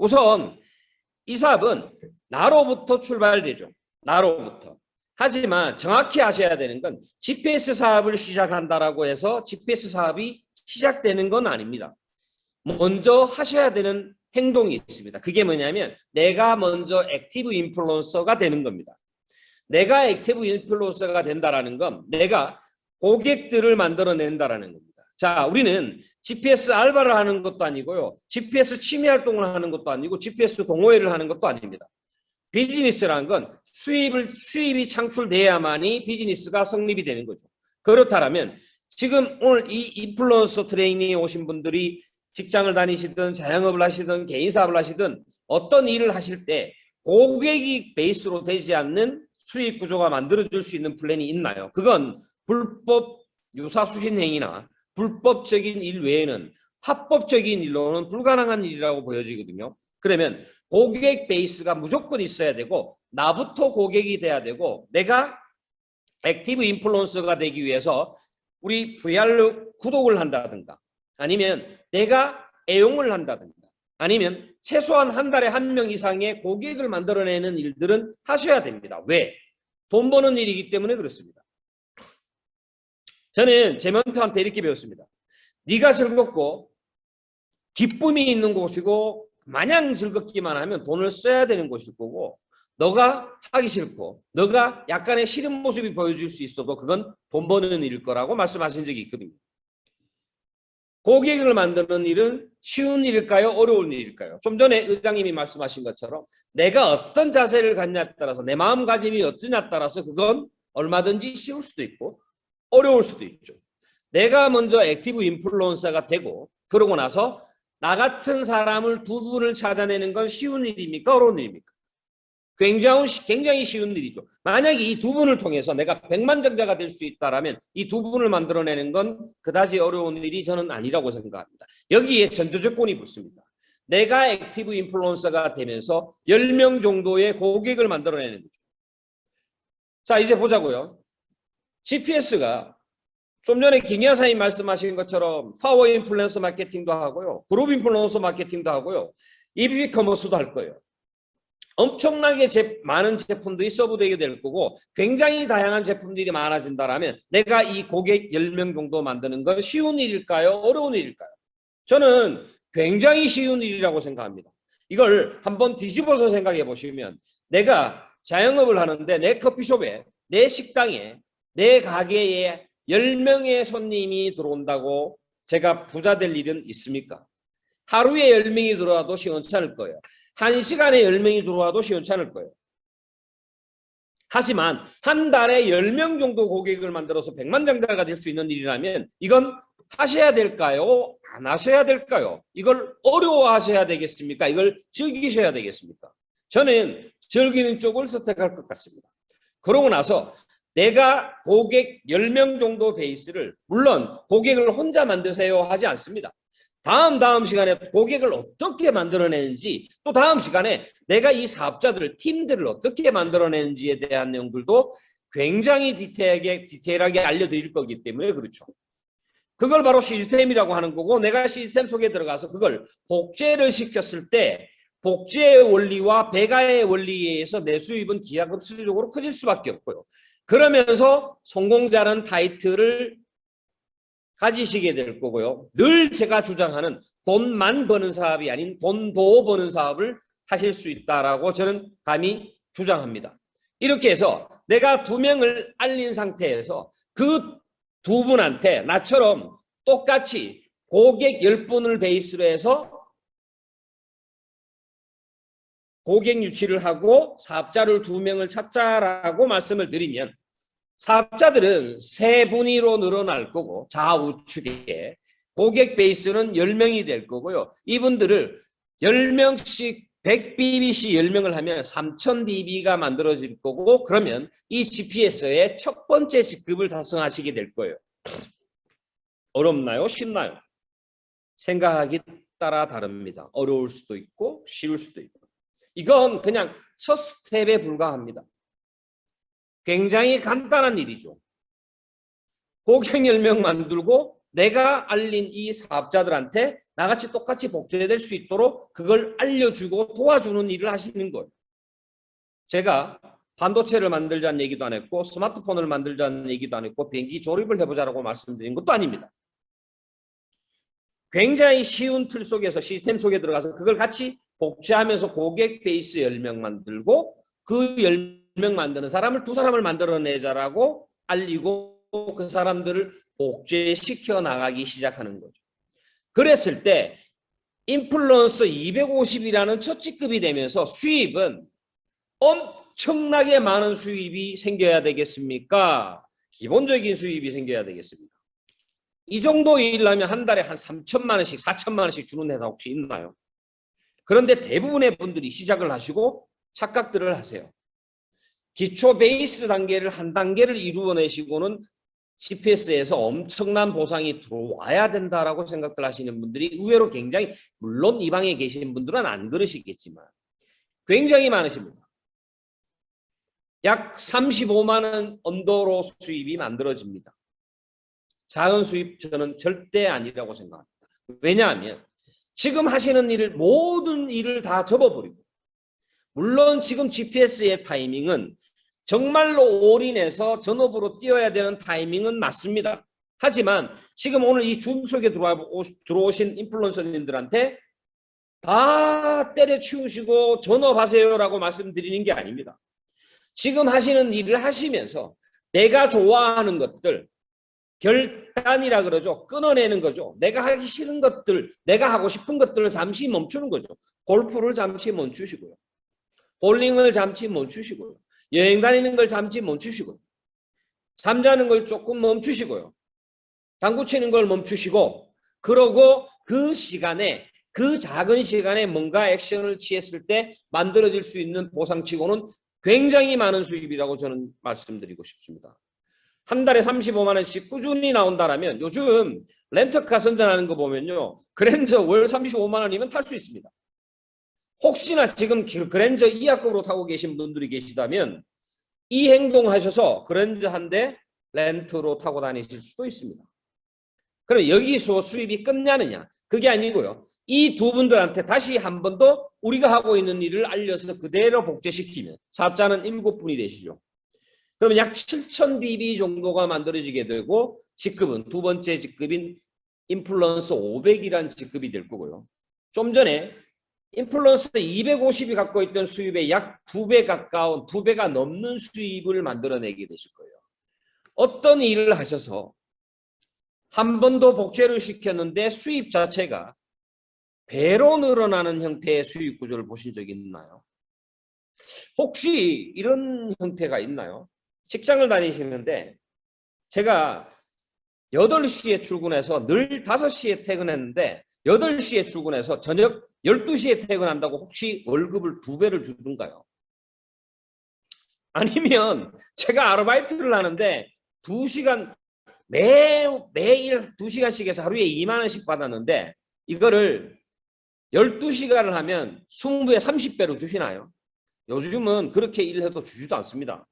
우선 이 사업은 나로부터 출발되죠. 나로부터. 하지만 정확히 아셔야 되는 건 GPS 사업을 시작한다라고 해서 GPS 사업이 시작되는 건 아닙니다. 먼저 하셔야 되는 행동이 있습니다. 그게 뭐냐면 내가 먼저 액티브 인플루언서가 되는 겁니다. 내가 액티브 인플루언서가 된다라는 건 내가 고객들을 만들어낸다라는 겁니다. 자, 우리는 GPS 알바를 하는 것도 아니고요. GPS 취미 활동을 하는 것도 아니고 GPS 동호회를 하는 것도 아닙니다. 비즈니스라는 건 수입을 수입이 창출돼야만이 비즈니스가 성립이 되는 거죠. 그렇다면 지금 오늘 이 인플루언서 트레이닝에 오신 분들이 직장을 다니시든 자영업을 하시든 개인 사업을 하시든 어떤 일을 하실 때 고객이 베이스로 되지 않는 수익 구조가 만들어질 수 있는 플랜이 있나요? 그건 불법 유사수신 행위나 불법적인 일 외에는 합법적인 일로는 불가능한 일이라고 보여지거든요. 그러면 고객 베이스가 무조건 있어야 되고 나부터 고객이 돼야 되고 내가 액티브 인플루언서가 되기 위해서 우리 VR로 구독을 한다든가 아니면 내가 애용을 한다든가 아니면 최소한 한 달에 한 명 이상의 고객을 만들어내는 일들은 하셔야 됩니다. 왜? 돈 버는 일이기 때문에 그렇습니다. 저는 제 멘토한테 이렇게 배웠습니다. 네가 즐겁고 기쁨이 있는 곳이고 마냥 즐겁기만 하면 돈을 써야 되는 곳일 거고 너가 하기 싫고 너가 약간의 싫은 모습이 보여줄 수 있어도 그건 돈 버는 일일 거라고 말씀하신 적이 있거든요. 고객을 만드는 일은 쉬운 일일까요? 어려운 일일까요? 좀 전에 의장님이 말씀하신 것처럼 내가 어떤 자세를 갖냐에 따라서 내 마음가짐이 어떠냐에 따라서 그건 얼마든지 쉬울 수도 있고 어려울 수도 있죠. 내가 먼저 액티브 인플루언서가 되고 그러고 나서 나 같은 사람을 두 분을 찾아내는 건 쉬운 일입니까? 어려운 일입니까? 굉장히, 굉장히 쉬운 일이죠. 만약에 이 두 분을 통해서 내가 백만장자가 될 수 있다라면 이 두 분을 만들어내는 건 그다지 어려운 일이 저는 아니라고 생각합니다. 여기에 전제 조건이 붙습니다. 내가 액티브 인플루언서가 되면서 10명 정도의 고객을 만들어내는 거죠. 자, 이제 보자고요. GPS가 좀 전에 김 여사님 말씀하신 것처럼 파워 인플루언서 마케팅도 하고요. 그룹 인플루언서 마케팅도 하고요. EBB 커머스도 할 거예요. 엄청나게 제, 많은 제품들이 서브되게 될 거고 굉장히 다양한 제품들이 많아진다라면 내가 이 고객 10명 정도 만드는 건 쉬운 일일까요? 어려운 일일까요? 저는 굉장히 쉬운 일이라고 생각합니다. 이걸 한번 뒤집어서 생각해 보시면 내가 자영업을 하는데 내 커피숍에 내 식당에 내 가게에 10명의 손님이 들어온다고 제가 부자 될 일은 있습니까? 하루에 10명이 들어와도 시원찮을 거예요. 한 시간에 10명이 들어와도 시원찮을 거예요. 하지만 한 달에 10명 정도 고객을 만들어서 100만 장자가 될 수 있는 일이라면 이건 하셔야 될까요? 안 하셔야 될까요? 이걸 어려워하셔야 되겠습니까? 이걸 즐기셔야 되겠습니까? 저는 즐기는 쪽을 선택할 것 같습니다. 그러고 나서 내가 고객 10명 정도 베이스를 물론 고객을 혼자 만드세요 하지 않습니다. 다음 다음 시간에 고객을 어떻게 만들어내는지 또 다음 시간에 내가 이 사업자들 팀들을 어떻게 만들어내는지에 대한 내용들도 굉장히 디테일하게 디테일하게 알려드릴 거기 때문에 그렇죠. 그걸 바로 시스템이라고 하는 거고 내가 시스템 속에 들어가서 그걸 복제를 시켰을 때 복제의 원리와 배가의 원리에 의해서 내 수입은 기하급수적으로 커질 수밖에 없고요. 그러면서 성공자는 타이틀을 가지시게 될 거고요. 늘 제가 주장하는 돈만 버는 사업이 아닌 돈도 버는 사업을 하실 수 있다라고 저는 감히 주장합니다. 이렇게 해서 내가 두 명을 알린 상태에서 그 두 분한테 나처럼 똑같이 고객 10분을 베이스로 해서 고객 유치를 하고 사업자를 두 명을 찾자라고 말씀을 드리면 사업자들은 세 분위로 늘어날 거고 좌우측에 고객 베이스는 10명이 될 거고요. 이분들을 10명씩 100bbc 10명을 하면 3000bb가 만들어질 거고 그러면 이 GPS의 첫 번째 직급을 달성하시게 될 거예요. 어렵나요? 쉽나요? 생각하기 따라 다릅니다. 어려울 수도 있고 쉬울 수도 있고 이건 그냥 첫 스텝에 불과합니다. 굉장히 간단한 일이죠. 고객 10명 만들고 내가 알린 이 사업자들한테 나같이 똑같이 복제될 수 있도록 그걸 알려주고 도와주는 일을 하시는 거예요. 제가 반도체를 만들자는 얘기도 안 했고 스마트폰을 만들자는 얘기도 안 했고 비행기 조립을 해보자라고 말씀드린 것도 아닙니다. 굉장히 쉬운 틀 속에서 시스템 속에 들어가서 그걸 같이 복제하면서 고객 베이스 10명 만들고 그 10명 만드는 사람을 두 사람을 만들어내자라고 알리고 그 사람들을 복제시켜 나가기 시작하는 거죠. 그랬을 때 인플루언서 250이라는 첫 직급이 되면서 수입은 엄청나게 많은 수입이 생겨야 되겠습니까? 기본적인 수입이 생겨야 되겠습니다. 이 정도 일하면 한 달에 한 3천만 원씩, 4천만 원씩 주는 회사 혹시 있나요? 그런데 대부분의 분들이 시작을 하시고 착각들을 하세요. 기초 베이스 단계를 한 단계를 이루어내시고는 CPS에서 엄청난 보상이 들어와야 된다라고 생각들 하시는 분들이 의외로 굉장히 물론 이 방에 계신 분들은 안 그러시겠지만 굉장히 많으십니다. 약 35만 원 언더로 수입이 만들어집니다. 작은 수입 저는 절대 아니라고 생각합니다. 왜냐하면 지금 하시는 일을 모든 일을 다 접어버리고 물론 지금 GPS의 타이밍은 정말로 올인해서 전업으로 뛰어야 되는 타이밍은 맞습니다. 하지만 지금 오늘 이줌 속에 들어와 들어오신 인플루언서님들한테 다 때려치우시고 전업하세요라고 말씀드리는 게 아닙니다. 지금 하시는 일을 하시면서 내가 좋아하는 것들 결단이라 그러죠. 끊어내는 거죠. 내가 하기 싫은 것들, 내가 하고 싶은 것들을 잠시 멈추는 거죠. 골프를 잠시 멈추시고요. 볼링을 잠시 멈추시고요. 여행 다니는 걸 잠시 멈추시고요. 잠자는 걸 조금 멈추시고요. 당구 치는 걸 멈추시고 그러고 그 시간에 그 작은 시간에 뭔가 액션을 취했을 때 만들어질 수 있는 보상치고는 굉장히 많은 수입이라고 저는 말씀드리고 싶습니다. 한 달에 35만 원씩 꾸준히 나온다라면 요즘 렌터카 선전하는 거 보면요. 그랜저 월 35만 원이면 탈 수 있습니다. 혹시나 지금 그 그랜저 이하급으로 타고 계신 분들이 계시다면 이 행동하셔서 그랜저 한 대 렌트로 타고 다니실 수도 있습니다. 그럼 여기서 수입이 끝나느냐? 그게 아니고요. 이 두 분들한테 다시 한 번 더 우리가 하고 있는 일을 알려서 그대로 복제시키면 사업자는 일곱 분이 되시죠. 그러면 약 7,000BB 정도가 만들어지게 되고 직급은 두 번째 직급인 인플루언서 500이란 직급이 될 거고요. 좀 전에 인플루언서 250이 갖고 있던 수입의 약 두 배 가까운 두 배가 넘는 수입을 만들어내게 되실 거예요. 어떤 일을 하셔서 한번더 복제를 시켰는데 수입 자체가 배로 늘어나는 형태의 수익 구조를 보신 적이 있나요? 혹시 이런 형태가 있나요? 직장을 다니시는데 제가 8시에 출근해서 늘 5시에 퇴근했는데 8시에 출근해서 저녁 12시에 퇴근한다고 혹시 월급을 두 배를 주던가요? 아니면 제가 아르바이트를 하는데 2시간 매, 매일 2시간씩 해서 하루에 2만 원씩 받았는데 이거를 12시간을 하면 20배 30배로 주시나요? 요즘은 그렇게 일해도 주지도 않습니다.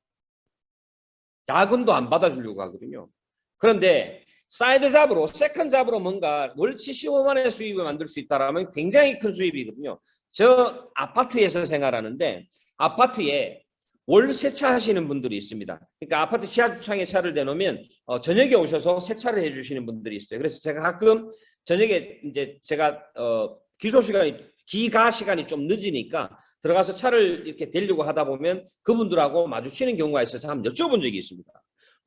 야근도 안 받아주려고 하거든요. 그런데 사이드 잡으로 세컨 잡으로 뭔가 월 75만 원의 수입을 만들 수 있다라면 굉장히 큰 수입이거든요. 저 아파트에서 생활하는데 아파트에 월 세차 하시는 분들이 있습니다. 그러니까 아파트 지하 주차장에 차를 대놓으면 어, 저녁에 오셔서 세차를 해주시는 분들이 있어요. 그래서 제가 가끔 저녁에 이제 제가 어, 기소 시간이 기가 시간이 좀 늦으니까 들어가서 차를 이렇게 대려고 하다 보면 그분들하고 마주치는 경우가 있어서 한번 여쭤본 적이 있습니다.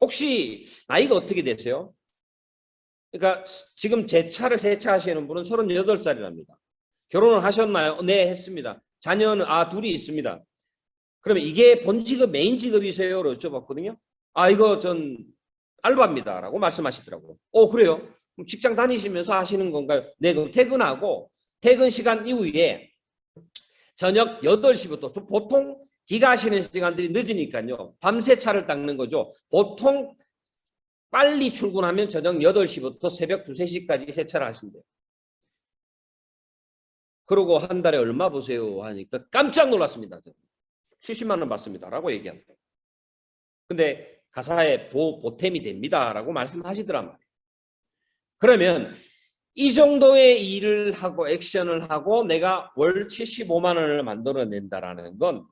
혹시 나이가 어떻게 되세요? 그러니까 지금 제 차를 세차하시는 분은 38살이랍니다. 결혼을 하셨나요? 네, 했습니다. 자녀는 아 둘이 있습니다. 그러면 이게 본 직업 메인 직업이세요?로 여쭤봤거든요. 아 이거 전 알바입니다라고 말씀하시더라고요. 어 그래요? 그럼 직장 다니시면서 하시는 건가요? 네, 그럼 퇴근하고 퇴근 시간 이후에 저녁 8시부터 보통 기가 하시는 시간들이 늦으니까요. 밤새 차를 닦는 거죠. 보통 빨리 출근하면 저녁 8시부터 새벽 2, 3시까지 세차를 하신대요. 그러고 한 달에 얼마 보세요 하니까 깜짝 놀랐습니다. 70만 원 받습니다. 라고 얘기합니다. 근데 가사에 보, 보탬이 됩니다. 라고 말씀하시더란 말이에요. 그러면 이 정도의 일을 하고 액션을 하고 내가 월 75만 원을 만들어낸다라는 건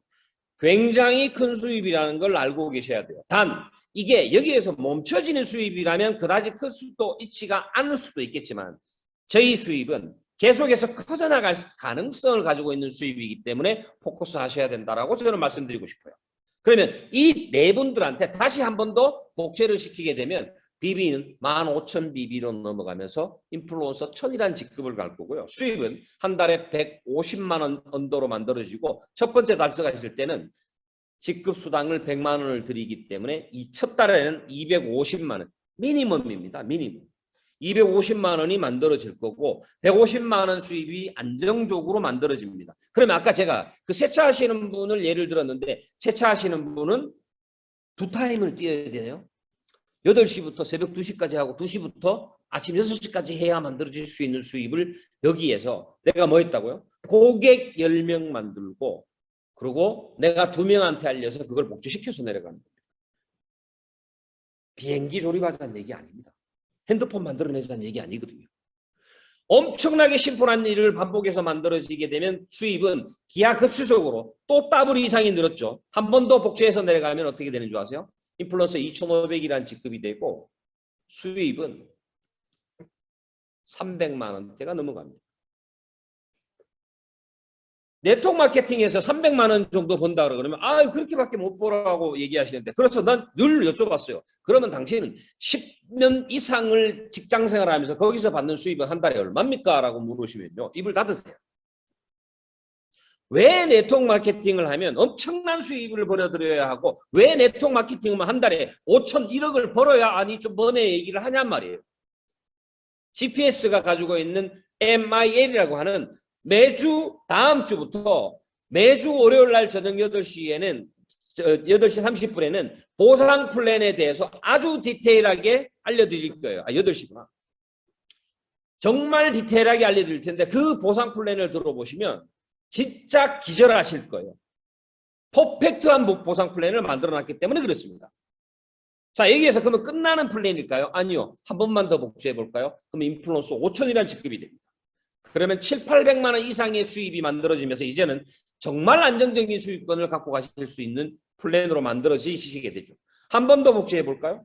굉장히 큰 수입이라는 걸 알고 계셔야 돼요. 단 이게 여기에서 멈춰지는 수입이라면 그다지 클 수도 있지가 않을 수도 있겠지만 저희 수입은 계속해서 커져나갈 가능성을 가지고 있는 수입이기 때문에 포커스 하셔야 된다라고 저는 말씀드리고 싶어요. 그러면 이 네 분들한테 다시 한 번 더 복제를 시키게 되면 BB는 15,000BB로 넘어가면서 인플루언서 1000이라는 직급을 갈 거고요. 수입은 한 달에 150만 원 언더로 만들어지고 첫 번째 달성하실 때는 직급 수당을 100만 원을 드리기 때문에 이 첫 달에는 250만 원 미니멈입니다. 미니멈. 250만 원이 만들어질 거고 150만 원 수입이 안정적으로 만들어집니다. 그러면 아까 제가 그 세차하시는 분을 예를 들었는데 세차하시는 분은 두 타임을 뛰어야 되네요. 8시부터 새벽 2시까지 하고 2시부터 아침 6시까지 해야 만들어질 수 있는 수입을 여기에서 내가 뭐 했다고요? 고객 10명 만들고 그리고 내가 두 명한테 알려서 그걸 복제시켜서 내려가는 겁니다. 비행기 조립하자는 얘기 아닙니다. 핸드폰 만들어내자는 얘기 아니거든요. 엄청나게 심플한 일을 반복해서 만들어지게 되면 수입은 기하급수적으로 또 더블 이상이 늘었죠. 한 번 더 복제해서 내려가면 어떻게 되는 줄 아세요? 인플루언서 2,500이라는 직급이 되고 수입은 300만 원대가 넘어갑니다. 네트워크 마케팅에서 300만 원 정도 번다 그러면 아 그렇게밖에 못 벌라고 얘기하시는데 그래서 난 늘 여쭤봤어요. 그러면 당신은 10년 이상을 직장 생활하면서 거기서 받는 수입은 한 달에 얼마입니까? 라고 물으시면요. 입을 닫으세요. 왜 네트워크 마케팅을 하면 엄청난 수입을 벌어들여야 하고 왜 네트워크 마케팅을 한 달에 5천 1억을 벌어야 아니 좀 번에 얘기를 하냔 말이에요. GPS가 가지고 있는 MIL이라고 하는 매주 다음 주부터 매주 월요일 날 저녁 8시에는 8시 30분에는 보상 플랜에 대해서 아주 디테일하게 알려드릴 거예요. 아, 8시구나. 정말 디테일하게 알려드릴 텐데 그 보상 플랜을 들어보시면 진짜 기절하실 거예요. 퍼펙트한 보상 플랜을 만들어 놨기 때문에 그렇습니다. 자, 여기에서 그러면 끝나는 플랜일까요? 아니요. 한 번만 더 복수해 볼까요? 그럼 인플루언서 5천이라는 직급이 됩니다. 그러면 7, 800만 원 이상의 수입이 만들어지면서 이제는 정말 안정적인 수익권을 갖고 가실 수 있는 플랜으로 만들어지시게 되죠. 한 번 더 복제해 볼까요?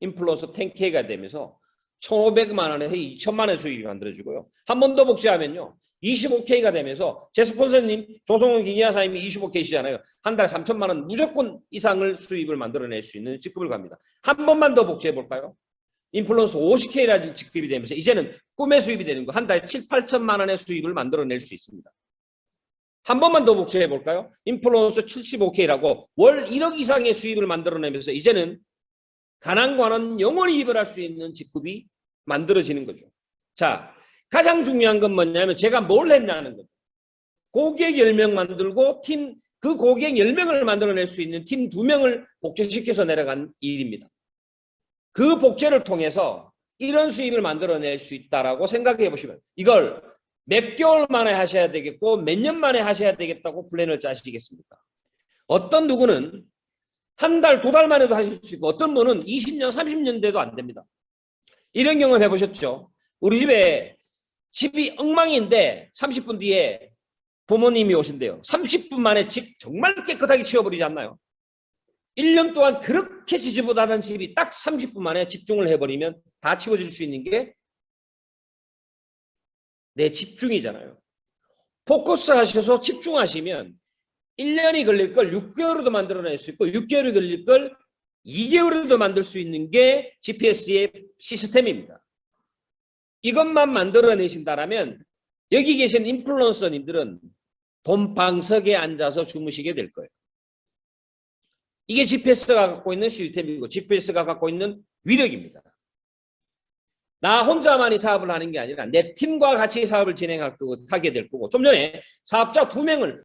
인플루언서 10K가 되면서 1,500만 원에서 2천만 원 수입이 만들어지고요. 한 번 더 복제하면요. 25K가 되면서 제 스폰서님 조성훈 기니아사님이 25K시잖아요. 한 달에 3천만 원 무조건 이상을 수입을 만들어낼 수 있는 직급을 갑니다. 한 번만 더 복제해 볼까요? 인플루언서 50K라는 직급이 되면서 이제는 꿈의 수입이 되는 거 한 달에 7, 8천만 원의 수입을 만들어낼 수 있습니다. 한 번만 더 복제해 볼까요? 인플루언서 75K라고 월 1억 이상의 수입을 만들어내면서 이제는 가난과는 영원히 이별할 수 있는 직급이 만들어지는 거죠. 자, 가장 중요한 건 뭐냐면 제가 뭘 했냐는 거죠. 고객 10명 만들고 팀, 그 고객 10명을 만들어낼 수 있는 팀 2명을 복제시켜서 내려간 일입니다. 그 복제를 통해서 이런 수입을 만들어낼 수 있다라고 생각해 보시면 이걸 몇 개월 만에 하셔야 되겠고 몇 년 만에 하셔야 되겠다고 플랜을 짜시겠습니까? 어떤 누구는 한 달, 두 달 만에도 하실 수 있고 어떤 분은 20년, 30년 돼도 안 됩니다. 이런 경험 해보셨죠? 우리 집에 집이 엉망인데 30분 뒤에 부모님이 오신대요. 30분 만에 집 정말 깨끗하게 치워버리지 않나요? 1년 동안 그렇게 지지부다는 집이 딱 30분 만에 집중을 해버리면 다 치워질 수 있는 게 내 집중이잖아요. 포커스 하셔서 집중하시면 1년이 걸릴 걸 6개월에도 만들어낼 수 있고 6개월이 걸릴 걸 2개월에도 만들 수 있는 게 GPS의 시스템입니다. 이것만 만들어내신다면 여기 계신 인플루언서님들은 돈 방석에 앉아서 주무시게 될 거예요. 이게 GPS가 갖고 있는 시스템이고 GPS가 갖고 있는 위력입니다. 나 혼자만이 사업을 하는 게 아니라 내 팀과 같이 사업을 진행할 거고 하게 될 거고 좀 전에 사업자 두 명을